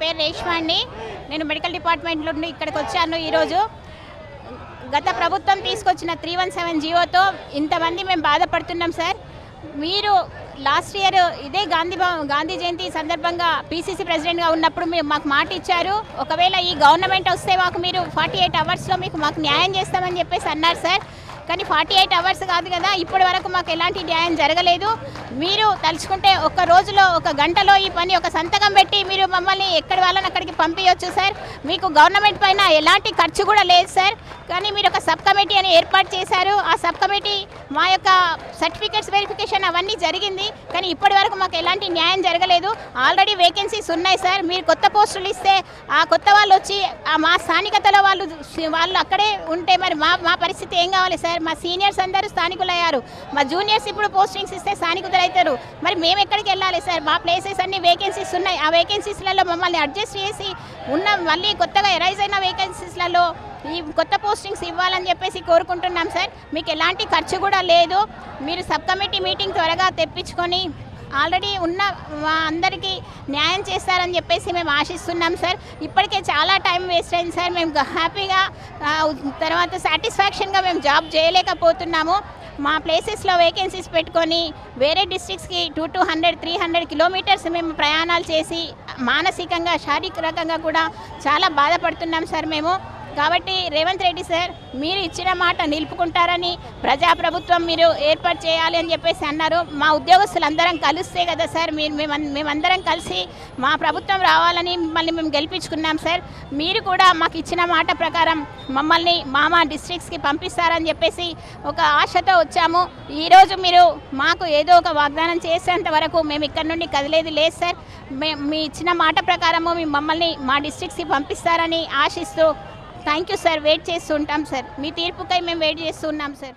పేరు రేష్మ అండి. నేను మెడికల్ డిపార్ట్మెంట్ నుండి ఇక్కడికి వచ్చాను ఈరోజు. గత ప్రభుత్వం తీసుకొచ్చిన త్రీ వన్ సెవెన్ జీవోతో ఇంతమంది మేము బాధపడుతున్నాం సార్. మీరు లాస్ట్ ఇయర్ ఇదే గాంధీ గాంధీ జయంతి సందర్భంగా పీసీసీ ప్రెసిడెంట్గా ఉన్నప్పుడు మీరు మాకు మాట ఇచ్చారు. ఒకవేళ ఈ గవర్నమెంట్ వస్తే మాకు మీరు ఫార్టీ ఎయిట్ అవర్స్లో మీకు మాకు న్యాయం చేస్తామని చెప్పేసి అన్నారు సార్. కానీ ఫార్టీ ఎయిట్ అవర్స్ కాదు కదా ఇప్పటి వరకు మాకు ఎలాంటి న్యాయం జరగలేదు. మీరు తలుచుకుంటే ఒక రోజులో ఒక గంటలో ఈ పని ఒక సంతకం పెట్టి మీరు మమ్మల్ని ఎక్కడి వాళ్ళని అక్కడికి పంపించవచ్చు సార్. మీకు గవర్నమెంట్ పైన ఎలాంటి ఖర్చు కూడా లేదు సార్. కానీ మీరు ఒక సబ్ కమిటీ అని ఏర్పాటు చేశారు. ఆ సబ్ కమిటీ మా యొక్క సర్టిఫికేట్స్ వెరిఫికేషన్ అవన్నీ జరిగింది. కానీ ఇప్పటి వరకు మాకు ఎలాంటి న్యాయం జరగలేదు. ఆల్రెడీ వేకెన్సీస్ ఉన్నాయి సార్. మీరు కొత్త పోస్టులు ఇస్తే ఆ కొత్త వాళ్ళు వచ్చి ఆ మా స్థానికతలో వాళ్ళు వాళ్ళు అక్కడే ఉంటే మరి మా మా పరిస్థితి ఏం కావాలి సార్? మా సీనియర్స్ అందరూ స్థానికులు అయ్యారు మా జూనియర్స్ ఇప్పుడు పోస్టింగ్స్ ఇస్తే స్థానికులు అవుతారు మరి మేము ఎక్కడికి వెళ్ళాలి సార్? మా ప్లేసెస్ అన్ని వేకెన్సీస్ ఉన్నాయి. ఆ వేకెన్సీస్లలో మమ్మల్ని అడ్జస్ట్ చేసి ఉన్న మళ్ళీ కొత్తగా ఎరైజ్ అయిన వేకెన్సీస్లలో ఈ కొత్త పోస్టింగ్స్ ఇవ్వాలని చెప్పేసి కోరుకుంటున్నాం సార్. మీకు ఎలాంటి ఖర్చు కూడా లేదు. మీరు సబ్ కమిటీ మీటింగ్ త్వరగా తెప్పించుకొని ఆల్రెడీ ఉన్న అందరికీ న్యాయం చేస్తారని చెప్పేసి మేము ఆశిస్తున్నాం సార్. ఇప్పటికే చాలా టైం వేస్ట్ అయింది సార్. మేము హ్యాపీగా తర్వాత సాటిస్ఫాక్షన్గా మేము జాబ్ చేయలేకపోతున్నాము. మా ప్లేసెస్లో వేకెన్సీస్ పెట్టుకొని వేరే డిస్ట్రిక్ట్స్కి two two hundred three hundred kilometres మేము ప్రయాణాలు చేసి మానసికంగా శారీరకంగా కూడా చాలా బాధపడుతున్నాం సార్ మేము. కాబట్టి రేవంత్ రెడ్డి సార్ మీరు ఇచ్చిన మాట నిలుపుకుంటారని ప్రజాప్రభుత్వం మీరు ఏర్పాటు చేయాలి అని చెప్పేసి అన్నారు. మా ఉద్యోగస్తులందరం కలిస్తే కదా సార్ మీరు మేము మేమందరం కలిసి మా ప్రభుత్వం రావాలని మిమ్మల్ని మేము గెలిపించుకున్నాం సార్. మీరు కూడా మాకు ఇచ్చిన మాట ప్రకారం మమ్మల్ని మా మా డిస్ట్రిక్ట్స్కి పంపిస్తారని చెప్పేసి ఒక ఆశతో వచ్చాము. ఈరోజు మీరు మాకు ఏదో ఒక వాగ్దానం చేసేంత వరకు మేము ఇక్కడ నుండి కదిలేదు లేదు సార్. మే మీ ఇచ్చిన మాట ప్రకారము మీ మమ్మల్ని మా డిస్ట్రిక్ట్స్కి పంపిస్తారని ఆశిస్తూ థ్యాంక్ యూ సార్ వెయిట్ చేస్తూ ఉంటాం సార్ మీ తీర్పుకై మేము వెయిట్ చేస్తూ ఉన్నాం సార్